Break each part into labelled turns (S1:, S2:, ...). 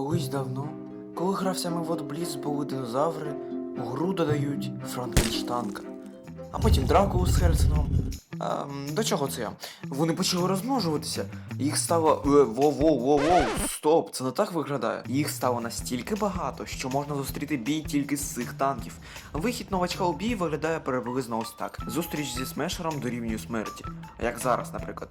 S1: Колись давно, коли грався ми в Бліц були динозаври, у гру додають Франкенштанка. А потім Дракулу з Хельсингом. Ем, до чого це я? Вони почали розмножуватися. Їх стало. Е, Воу-воу-воу-воу, стоп, це не так виглядає. Їх стало настільки багато, що можна зустріти бій тільки з цих танків. Вихід новачка у бій виглядає приблизно ось так: зустріч зі смешером дорівнює смерті. Як зараз, наприклад.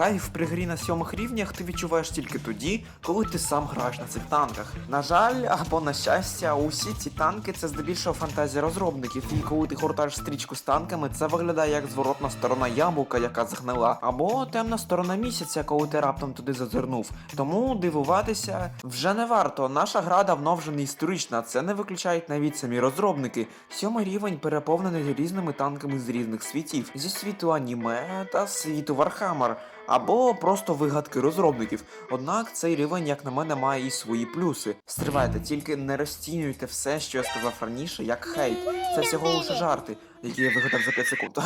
S1: Кайф при грі на сьомих рівнях ти відчуваєш тільки тоді, коли ти сам граєш на цих танках. На жаль, або на щастя, усі ці танки це здебільшого фантазія розробників, і коли ти гортаєш стрічку з танками, це виглядає як зворотна сторона яблука, яка згнила, або темна сторона місяця, коли ти раптом туди зазирнув. Тому дивуватися вже не варто. Наша гра давно вже не історична, це не виключають навіть самі розробники. Сьомий рівень переповнений різними танками з різних світів, зі світу аніме та світу Вархаммер або просто вигадки розробників. Однак цей рівень, як на мене, має і свої плюси. Стривайте, тільки не розцінюйте все, що я сказав раніше, як хейт. Це всього лише жарти, які я вигадав за 5 секунд.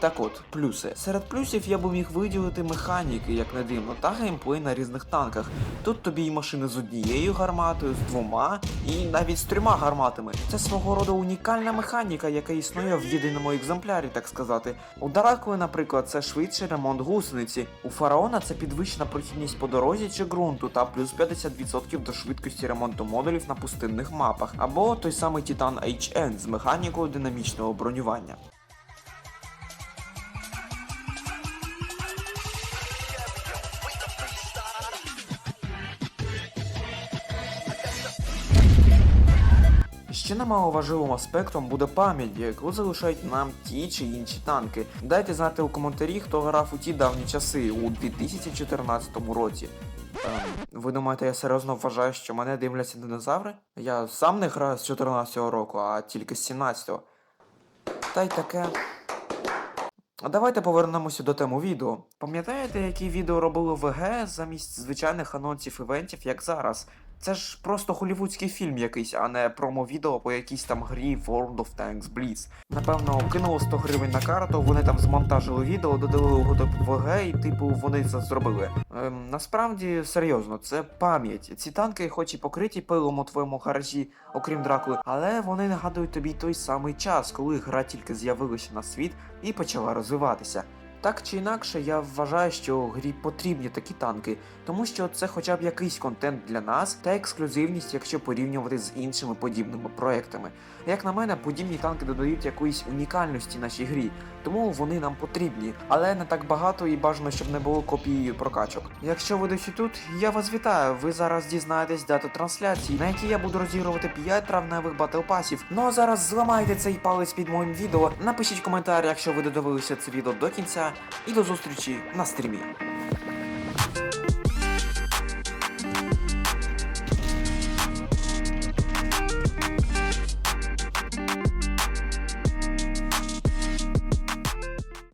S1: Так от, плюси. Серед плюсів я би міг виділити механіки, як не дивно, та геймплей на різних танках. Тут тобі і машини з однією гарматою, з двома і навіть з трьома гарматами. Це свого роду унікальна механіка, яка існує в єдиному екземплярі, так сказати. У Дракули, наприклад, це швидший ремонт гусениці. У фараона це підвищена прохідність по дорозі чи ґрунту та плюс 50% до швидкості ремонту модулів на пустинних мапах, або той самий Titan HN з механікою динамічного бронювання. Ще немаловажливим аспектом буде пам'ять, яку залишають нам ті чи інші танки. Дайте знати у коментарі, хто грав у ті давні часи у 2014 році. Ем, ви думаєте, я серйозно вважаю, що мене дивляться динозаври? Я сам не граю з 14 року, а тільки з 17-го. Та й таке. А давайте повернемося до теми відео. Пам'ятаєте, які відео робили ВГ замість звичайних анонсів івентів, як зараз? Це ж просто голівудський фільм якийсь, а не промо-відео по якійсь там грі World of Tanks Blitz. Напевно, кинуло 100 гривень на карту, вони там змонтажили відео, додали логотип ВГ і типу вони це зробили. Ем, насправді, серйозно, це пам'ять. Ці танки, хоч і покриті пилом у твоєму гаражі, окрім дракули, але вони нагадують тобі той самий час, коли гра тільки з'явилася на світ і почала розвиватися. Так чи інакше, я вважаю, що грі потрібні такі танки, тому що це хоча б якийсь контент для нас та ексклюзивність, якщо порівнювати з іншими подібними проектами. Як на мене, подібні танки додають якоїсь унікальності нашій грі, тому вони нам потрібні, але не так багато і бажано, щоб не було копією прокачок. Якщо ви досі тут, я вас вітаю. Ви зараз дізнаєтесь дату трансляції, на якій я буду розігрувати 5 травневих батлпасів. Ну а зараз зламайте цей палець під моїм відео, напишіть коментар, якщо ви додивилися це відео до кінця, і до зустрічі на стрімі.